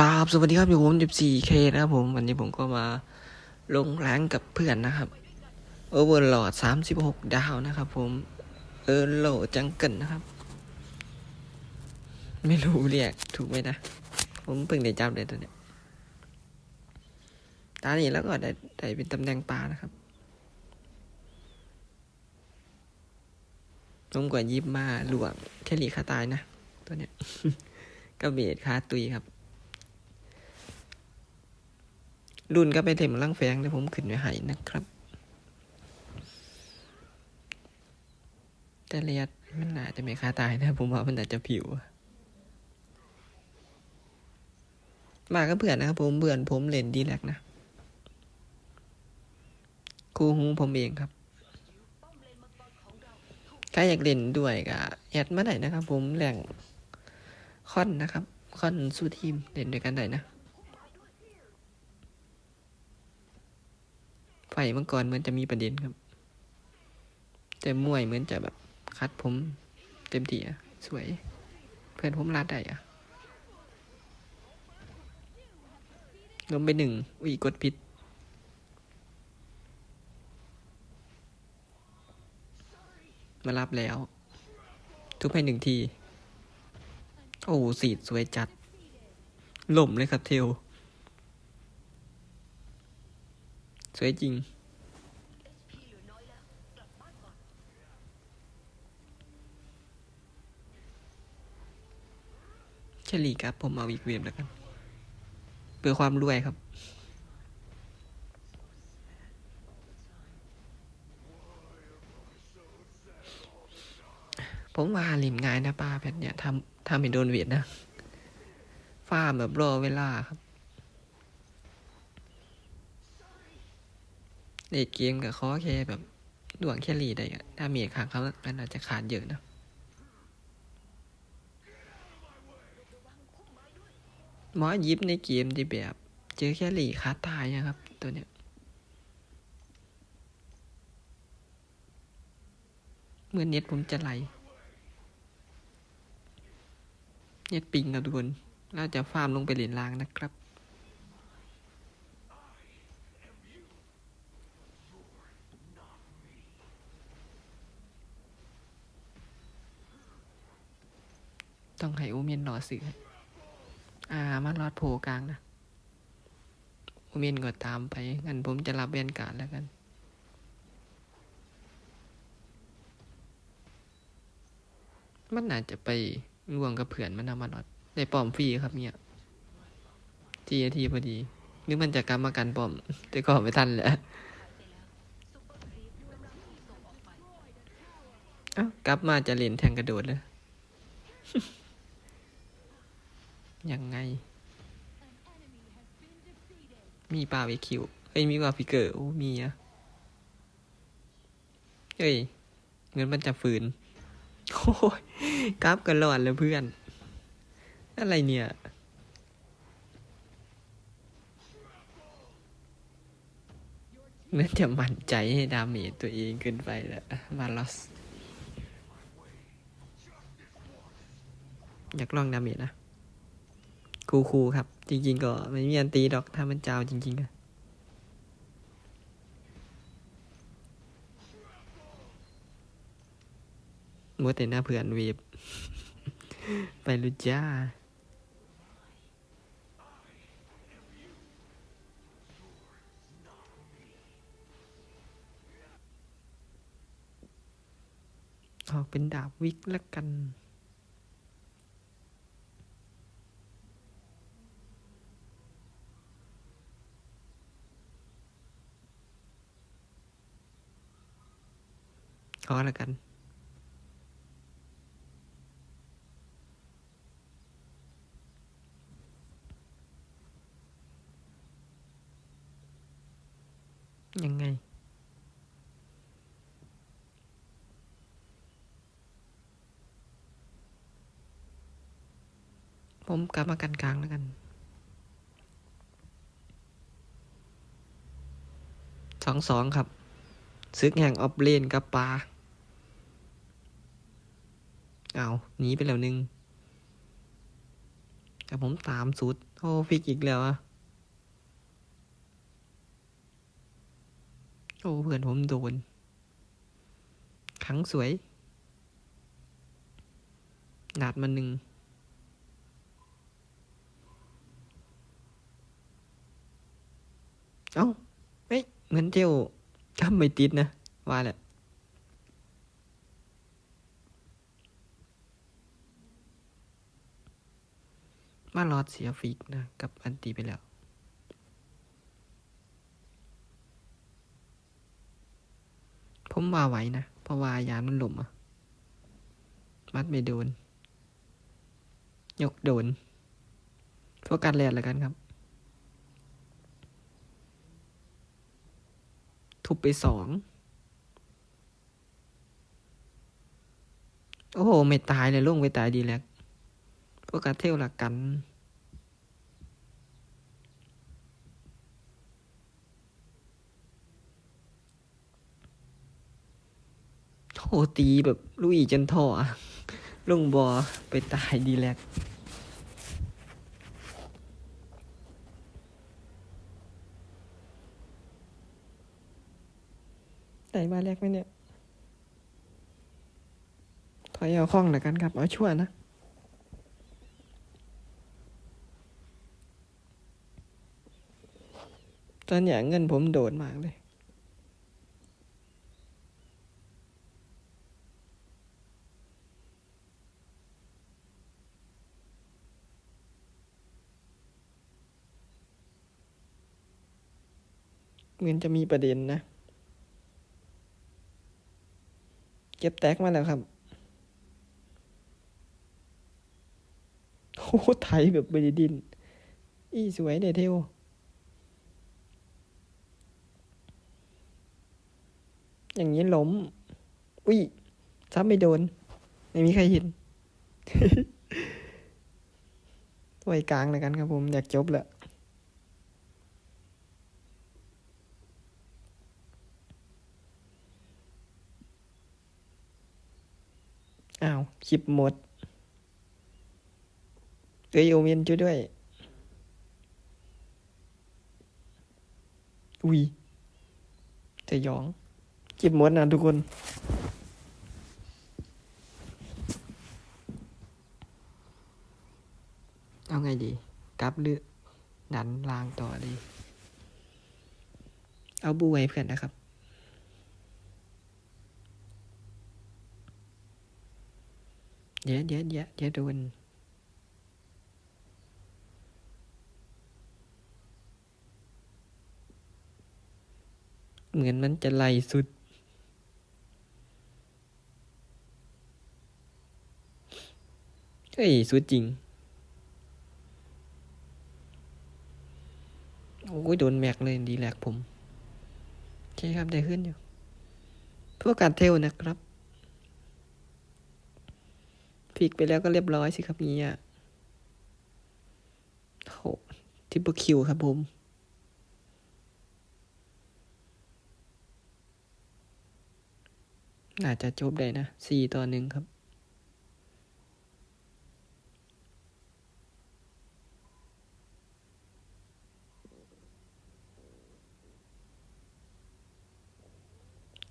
ราบสวัสดีครับอยู่ผม 14K นะครับผมวันนี้ผมก็มาลงแรงกับเพื่อนนะครับโอเวอร์ลอด36 ดาวนะครับผมเออโหลจังเกิลนะครับ ไม่รู้เรียกถูกไหมนะ ผมเพิ่งได้จับเลยตัวเนี้ยตานี้แล้วก็ได้ได้เป็นตำแหน่งปลานะครับผมกว่ายิบมาหลวงแค่หลีขาตายนะ ตัวเนี้ยก็เบียดขาตุยครับ รุ่นก็ไปเทมลังแฟงแต่ผมขึ้นไว้ให้นะครับ แต่เลียดมันน่าจะไม่ค่าตายนะ ผมว่ามันอาจจะผิว มาก็เพื่อนนะครับผมเบื่อนผมเล่นดีแลกนะครูฮูผมเองครับใครอยากเล่นด้วยก็แอดมาได้นะครับผมแหล่งคอนนะครับคอนสู้ทีมเล่นด้วยกันได้นะ ไฟเมื่อก่อนเหมือนจะมีประเด็นครับ แต่มวยเหมือนจะแบบคัดผมเต็มที่อะสวย เพื่อนผมรัดได้อะลงไปหนึ่งอุ้ยกดผิดมารับแล้ว ทุบให้หนึ่งที โอ้สีดสวยจัดหล่มเลยครับเทล สวยจริง เฉลี่ครับ ผมเอาอีกเวฟแล้วกัน เพื่อความรวยครับผมว่าหลิมง่ายนะป้าแพทเนี่ยทำทำให้โดนเวียดนะฟาร์มแบบรอเวลาครับ เด็กเกมกับข้อแค่แบบดวงแค่รีได้อะถ้ามีขาดเขามันอาจจะขาดเยอะนะหมอยิบในเกมที่แบบเจอแค่หลีขาตายนะครับ ตัวเนี้ยเมื่อเน็ตผมจะไหล เน็ตปิงครับทุกคนเราจะฟาร์มลงไปเหรียญลางนะครับ ต้องให้อูเมียนรอสื่ออ่ามารอดโผกลางนะอูเมียนก็ตามไปงั้นผมจะรับเวียนการแล้วกันมันน่าจจะไปร่วมกับเผื่อนมันนำมาลอดได้ปอมฟรีครับเนี่ยทีทีพอดีนึกมันจะกรรมกันปอม แต่ก็ไม่ทันแหละเอ้ากลับมาจะเล่นแทงกระโดดเลย ยังไง มีปลาวิคิวเอ้ยมีปลาฟิกเกอร์โอ้มีอะเฮ้ยเงินมันจะฝืนโอ้ยกราฟกันหลอนเลยเพื่อน อะไรเนี่ยเหมือนจะมั่นใจให้ดาเมจตัวเองเกินไปแล้วมาลอส อยากลองดาเมจนะ คูคูครับ จริง ๆ ก็ไม่มีอันตีดอกถ้ามันเจ้าจริง ๆอะมัวแต่หน้าเผื่อนเวฟไปลุจ้าออกเป็นดาบวิกแล้วกัน ขอแล้วกัน ยังไงผมกลับมากันกลางแล้วกัน สองสองครับ ซึกแห่งออฟเลนกับปลา เอาหนีไปแล้วนึง แต่ผมตามสุด โอ้ฟิกอีกแล้วอะโอ้เพื่อนผมโดน ขังสวยดาดมาหนึ่งเอ้าเฮ้ย เหมือนเจียวทำไม่ติดนะ ว่าแหละ มาลอดเสียฟิกนะกับอันตีไปแล้วผมว่าไหวนะ เพราะว่ายานมันหล่มอะมัดไม่โดน ยกโดนโฟกัสแลนแล้วกันครับ ทุบไปสอง โอ้โห ไม่ตายเลยลุงไปตายดีแล้ว พวกกาเทลละกันโหตีแบบลุยจนท่ออะลุงบอไปตายดีแลกไหนมาแรกไหมเนี่ย ถอยเอาข้องแล้วกันครับ เอาชั่วนะ ตอนอย่างเงินผมโดดมากเลย เหมือนจะมีประเด็นนะ เก็บแตกมาแล้วครับโอ้โหไทยแบบบริดิน อีสวยเดเทล อย่างนี้ล้ม อุ้ยซ้ำไม่โดน ไม่มีใครเห็นไว้กลางแล้วกันครับผม อยากจบแล้วอ้าว คลิปหมดเอ้ยโอเมนช่วยด้วย อุ้ยจะยอง คลิปหมดนะทุกคนเอาไงดีกลับหรือดันลางต่อดี เอาบูไว้เพื่อนนะครับ เดี๋ยวเดี๋ยวเดี๋ยวเดี๋ยวโดนเหมือนมันจะไล่สุด เฮ้ยสุดจริง โอ้ยโดนแม็กเลยดีแลกผม โอเคครับได้ขึ้นอยู่พวกการเทลนะครับพลิกไปแล้วก็เรียบร้อยสิครับเนี่ยโหทิปเปอร์คิวครับผมน่าจะจบได้นะสี่ต่อหนึ่งครับ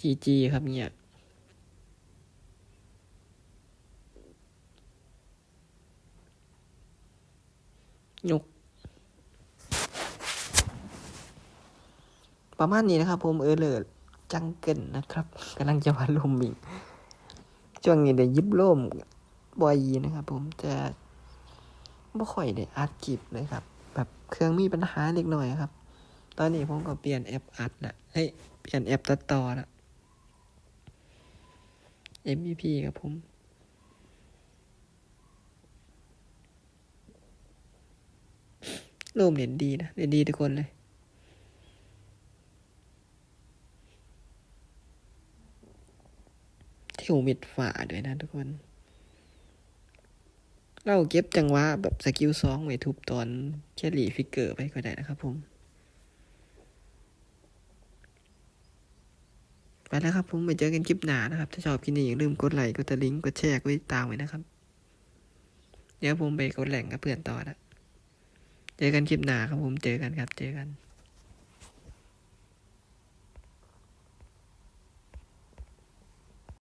จีจีครับเนี่ยยก ประมาณนี้นะครับ ผมเออเลยจังเกิลนะครับกำลังจะมาลมอีกช่วงนี้ได้ยิบล่มบ่อยนะครับ ผมจะไม่ค่อยได้อัดคลิปเลยครับ แบบเครื่องมีปัญหาเล็กน้อยครับ ตอนนี้ผมก็เปลี่ยนแอปอัดละเฮ้ย เปลี่ยนแอปตัดต่อละ MVP ครับผมรูปเด่นดีนะเด่นดีทุกคนเลยที่หูมิดฝาด้วยนะทุกคน เราเก็บจังหวะแบบสกิลสองไว้ทุบตอนแคลรี่ฟิกเกอร์ไปก็ได้นะครับผม ไป แล้วครับ ผมไปเจอกันคลิปหน้านะครับ ถ้าชอบคลิปนี้อย่าลืมกดไลค์กดตะลิงก์กดแชร์กดติดตามไว้นะครับ เดี๋ยวผมไปกดแหล่งกับเพื่อนต่อนะเจอกันคลิปหน้าครับผมเจอกันครับเจอกัน